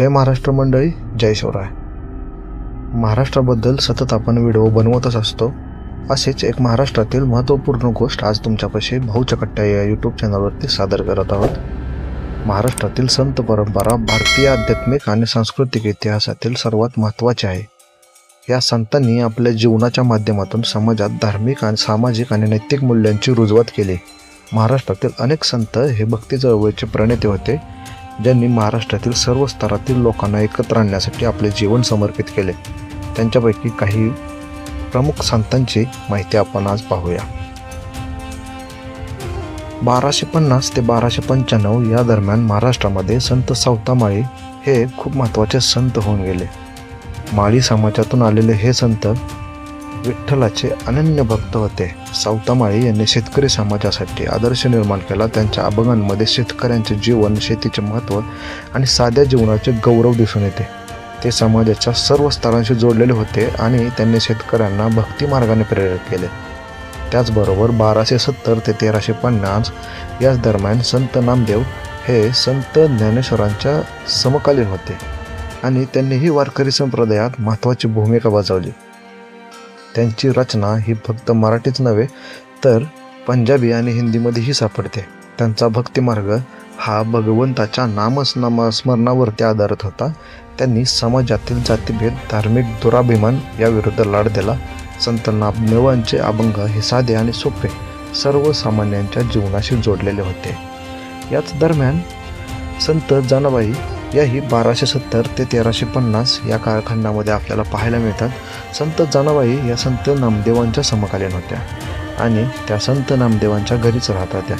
जय महाराष्ट्र मंडळी जय शिवराय. महाराष्ट्राबद्दल सतत आपण व्हिडिओ बनवतच असतो. असेच एक महाराष्ट्रातील महत्त्वपूर्ण गोष्ट आज तुमच्यापाशी भाऊचकट्ट्या या यूट्यूब चॅनलवरती सादर करत आहोत. महाराष्ट्रातील संत परंपरा भारतीय आध्यात्मिक आणि सांस्कृतिक इतिहासातील सर्वात महत्त्वाची आहे. या संतांनी आपल्या जीवनाच्या माध्यमातून समाजात धार्मिक आणि सामाजिक आणि नैतिक मूल्यांची रुजवात केली. महाराष्ट्रातील अनेक संत हे भक्ती चळवळीचे प्रणेते होते. ज्यांनी महाराष्ट्रातील सर्व स्तरातील लोकांना एकत्र आणण्यासाठी आपले जीवन समर्पित केले. त्यांच्यापैकी काही प्रमुख संतांची माहिती आपण आज पाहूया. बाराशे पन्नास ते बाराशे पंच्याण्णव या दरम्यान महाराष्ट्रामध्ये संत सावतामाळी हे खूप महत्त्वाचे संत होऊन गेले. माळी समाजातून आलेले हे संत विठ्ठलाचे अनन्य भक्त होते. सावतामाळी यांनी शेतकरी समाजासाठी आदर्श निर्माण केला. त्यांच्या अभंगांमध्ये शेतकऱ्यांचे जीवन शेतीचे महत्त्व आणि साध्या जीवनाचे गौरव दिसून येते. ते समाजाच्या सर्व स्तरांशी जोडलेले होते आणि त्यांनी शेतकऱ्यांना भक्ती मार्गाने प्रेरित केले. त्याचबरोबर बाराशे सत्तर ते तेराशे पन्नास याच दरम्यान संत नामदेव हे संत ज्ञानेश्वरांच्या समकालीन होते आणि त्यांनीही वारकरी संप्रदायात महत्त्वाची भूमिका बजावली. त्यांची रचना ही फक्त मराठीच नव्हे तर पंजाबी आणि हिंदीमध्येही सापडते. त्यांचा भक्तिमार्ग हा भगवंताच्या नामस्नामा स्मरणावरती आधारित होता. त्यांनी समाजातील जातीभेद धार्मिक दुराभिमान याविरुद्ध लढ दिला. संत नामदेवांचे अभंग हे साधे आणि सोपे सर्वसामान्यांच्या जीवनाशी जोडलेले होते. याच दरम्यान संत जनाबाई याही बाराशे सत्तर ते तेराशे पन्नास या कालखंडामध्ये आपल्याला पाहायला मिळतात. संत जनाबाई या संत नामदेवांच्या समकालीन होत्या आणि त्या संत नामदेवांच्या घरीच राहत होत्या.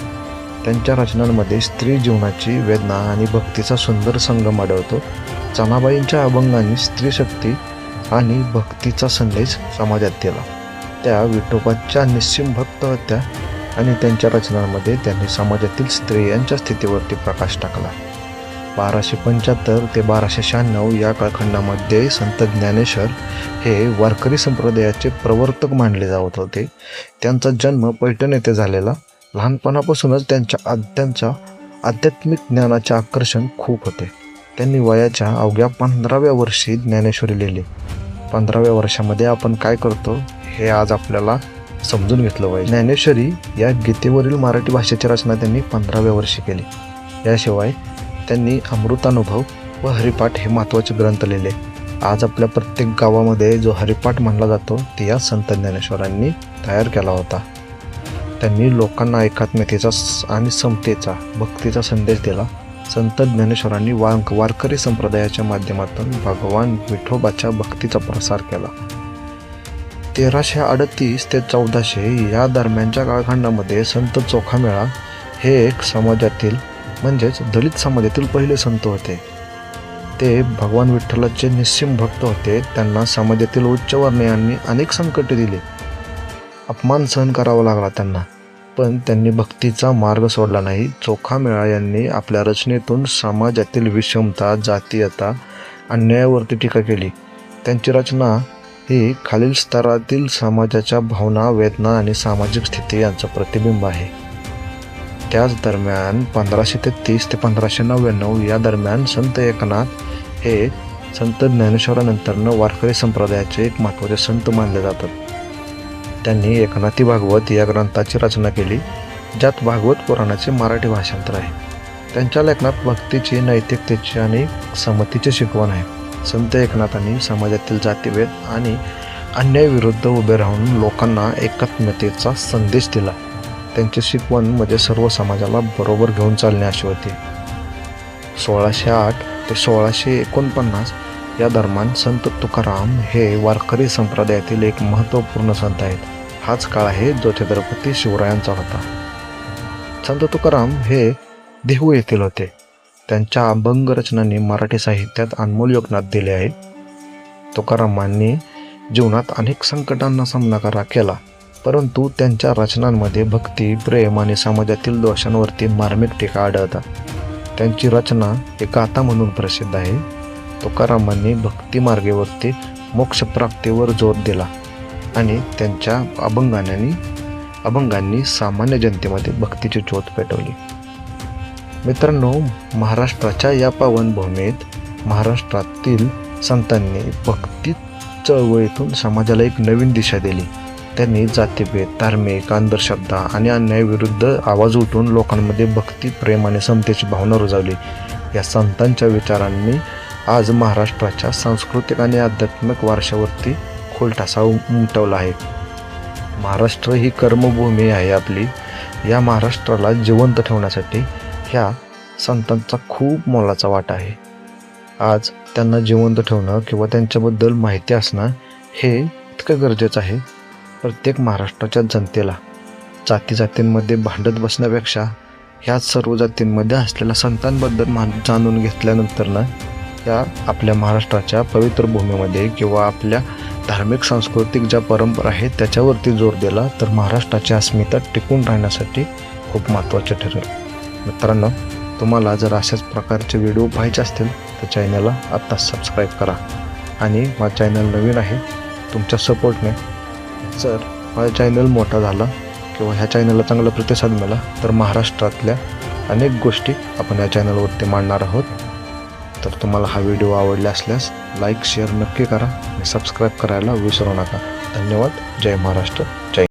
त्यांच्या रचनांमध्ये स्त्री जीवनाची वेदना आणि भक्तीचा सुंदर संगम आढळतो. जनाबाईंच्या अभंगांनी स्त्री शक्ती आणि भक्तीचा संदेश समाजात दिला. त्या विठोबाच्या निश्चिम भक्त होत्या आणि त्यांच्या रचनांमध्ये त्यांनी समाजातील स्त्रियांच्या स्थितीवरती प्रकाश टाकला. बाराशे पंच्याहत्तर ते बाराशे शहाण्णव या कालखंडामध्ये संत ज्ञानेश्वर हे वारकरी संप्रदायाचे प्रवर्तक मानले जात होते. त्यांचा जन्म पैठण येथे झालेला. लहानपणापासूनच त्यांच्या आद्यांच्या आध्यात्मिक ज्ञानाचे आकर्षण खूप होते. त्यांनी वयाच्या अवघ्या पंधराव्या वर्षी ज्ञानेश्वरी लिहिली. पंधराव्या वर्षामध्ये आपण काय करतो हे आज आपल्याला समजून घेतलं पाहिजे. ज्ञानेश्वरी या गीतेवरील मराठी भाषेची रचना त्यांनी पंधराव्या वर्षी केली. याशिवाय त्यांनी अमृतानुभव व हरिपाठ हे महत्त्वाचे ग्रंथ लिहिले. आज आपल्या प्रत्येक गावामध्ये जो हरिपाठ मानला जातो ते या संत ज्ञानेश्वरांनी तयार केला होता. त्यांनी लोकांना एकात्मतेचा स- आणि समतेचा भक्तीचा संदेश दिला. संत ज्ञानेश्वरांनी वांक वारकरी संप्रदायाच्या माध्यमातून भगवान विठोबाच्या भक्तीचा प्रसार केला. तेराशे अडतीस ते चौदाशे या दरम्यानच्या कालखंडामध्ये संत चोखामेळा हे एक समाजातील म्हणजेच दलित समाजातील पहिले संत होते. ते भगवान विठ्ठलाचे निस्सिम भक्त होते. त्यांना समाजातील उच्चवर्णीयांनी अनेक संकटे दिली. अपमान सहन करावा लागला त्यांना. पण त्यांनी भक्तीचा मार्ग सोडला नाही. चोखा मेळा यांनी आपल्या रचनेतून समाजातील विषमता जातीयता अन्यायावरती टीका केली. त्यांची रचना ही खालील स्तरातील समाजाच्या भावना वेदना आणि सामाजिक स्थिती यांचं प्रतिबिंब आहे. त्याच दरम्यान पंधराशे ते तीस ते पंधराशे नव्याण्णव या दरम्यान संत एकनाथ हे संत ज्ञानेश्वरानंतरनं वारकरी संप्रदायाचे एक महत्त्वाचे संत मानले जातात. त्यांनी एकनाथी भागवत या ग्रंथाची रचना केली ज्यात भागवत पुराणाचे मराठी भाषांतर आहे. त्यांच्या लेखनात भक्तीची नैतिकतेची आणि समतीची शिकवण आहे. संत एकनाथांनी समाजातील जातीभेद आणि अन्यायविरुद्ध उभे राहून लोकांना एकात्मतेचा संदेश दिला. त्यांची शिकवण म्हणजे सर्व समाजाला बरोबर घेऊन चालणे अशी होती. सोळाशे आठ ते सोळाशे एकोणपन्नास या दरम्यान संत तुकाराम हे वारकरी संप्रदायातील एक महत्त्वपूर्ण संत आहेत. हाच काळ आहे जो छत्रपती शिवरायांचा होता. संत तुकाराम हे देहू येथील होते. त्यांच्या अभंग रचनांनी मराठी साहित्यात अनमोल योगदान दिले आहे तुकारामांनी जीवनात अनेक संकटांना सामना करा केला. परंतु त्यांच्या रचनांमध्ये भक्ती प्रेम आणि समाजातील दोषांवरती मार्मिक टीका आढळतात. त्यांची रचना एक आता म्हणून प्रसिद्ध आहे. तुकारामांनी भक्ती मार्गेवरती मोक्षप्राप्तीवर जोर दिला आणि त्यांच्या अभंगांनी अभंगांनी सामान्य जनतेमध्ये भक्तीची ज्योत पेटवली. मित्रांनो महाराष्ट्राच्या या पावनभूमीत महाराष्ट्रातील संतांनी भक्ती चळवळीतून समाजाला एक नवीन दिशा दिली. त्यांनी जातीभेद धार्मिक अंधश्रद्धा आणि अन्यायाविरुद्ध आवाज उठून लोकांमध्ये भक्ती प्रेम आणि समतेची भावना रुजावली. या संतांच्या विचारांनी आज महाराष्ट्राच्या सांस्कृतिक आणि आध्यात्मिक वारशावरती खोल ठसा उमटवला आहे. महाराष्ट्र ही कर्मभूमी आहे आपली. या महाराष्ट्राला जिवंत ठेवण्यासाठी ह्या संतांचा खूप मोलाचा वाटा आहे. आज त्यांना जिवंत ठेवणं किंवा त्यांच्याबद्दल माहिती असणं हे इतकं गरजेचं आहे. प्रत्येक महाराष्ट्राच्या जनतेला जाती जातींमध्ये भांडत बसण्यापेक्षा ह्याच सर्व जातींमध्ये असलेल्या संतांबद्दल मान जाणून घेतल्यानंतर ना या आपल्या महाराष्ट्राच्या पवित्र भूमीमध्ये किंवा आपल्या धार्मिक सांस्कृतिक ज्या परंपरा आहेत त्याच्यावरती जोर दिला तर महाराष्ट्राची अस्मिता टिकून राहण्यासाठी खूप महत्त्वाचे ठरेल. मित्रांनो तुम्हाला जर अशाच प्रकारचे व्हिडिओ पाहायचे असतील तर चॅनलला आत्ताच सबस्क्राईब करा. आणि माझा चॅनल नवीन आहे तुमच्या सपोर्टने जर माझा चॅनल मोठा झाला किंवा ह्या चॅनलला चांगला प्रतिसाद मिळाला तर महाराष्ट्रातल्या अनेक गोष्टी आपण या चॅनलवरती मांडणार आहोत. तर तुम्हाला हा व्हिडिओ आवडला असल्यास लाईक शेअर नक्की करा आणि सबस्क्राईब करायला विसरू नका. धन्यवाद. जय महाराष्ट्र.